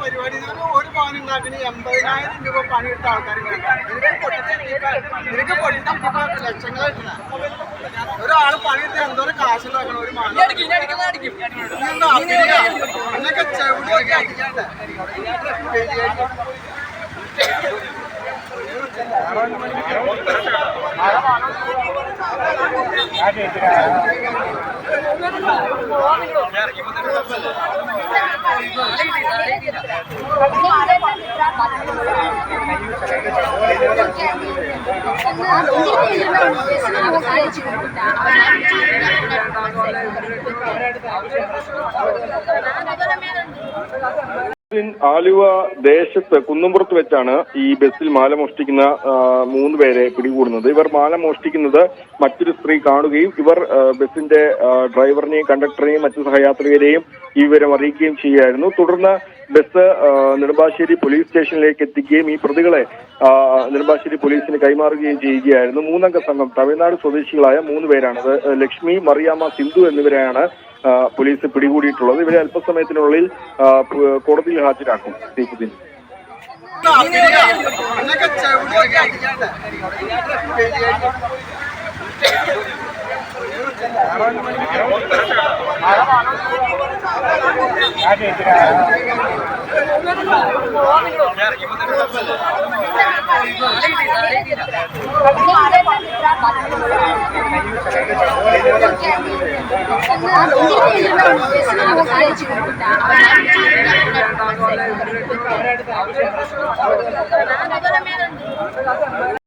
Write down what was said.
പരിപാടി ഒരു പവൻ എൺപതിനായിരം രൂപ പണിയെടുത്ത ആൾക്കാർ നിനക്ക് പൊട്ടിട്ട് ലക്ഷങ്ങളായിട്ടാ ഒരാൾ പണിയെടുത്ത് എന്തോരം കാശുണ്ടാക്കണം ഒരു എന്നൊക്കെ ചെവിടിയൊക്കെ അടിക്കാണ്ട്. ആലുവ ദേശത്ത് കുന്നുംപുറത്ത് വെച്ചാണ് ഈ ബസ്സിൽ മാല മോഷ്ടിക്കുന്ന മൂന്ന് പേരെ പിടികൂടുന്നത്. ഇവർ മാല മോഷ്ടിക്കുന്നത് മറ്റൊരു സ്ത്രീ കാണുകയും ഇവർ ബസ്സിന്റെ ഡ്രൈവറിനെയും കണ്ടക്ടറെയും മറ്റു സഹയാത്രികരെയും ഈ വിവരം അറിയിക്കുകയും ചെയ്യുമായിരുന്നു തുടർന്ന് ബസ് നെടുമ്പാശ്ശേരി പോലീസ് സ്റ്റേഷനിലേക്ക് എത്തിക്കുകയും ഈ പ്രതികളെ നെടുമ്പാശ്ശേരി പോലീസിന് കൈമാറുകയും ചെയ്യുകയായിരുന്നു. മൂന്നംഗ സംഘം തമിഴ്നാട് സ്വദേശികളായ മൂന്ന് പേരാണ്. അത് ലക്ഷ്മി മറിയാമ്മ സിന്ധു എന്നിവരെയാണ് പോലീസ് പിടികൂടിയിട്ടുള്ളത്. ഇവരെ അല്പസമയത്തിനുള്ളിൽ കോടതിയിൽ ഹാജരാക്കും. സീഫുദ്ദീൻ എന്നൊക്കെ ചെവിടിയൊക്കെ അടിക്കാണ്ട് நான்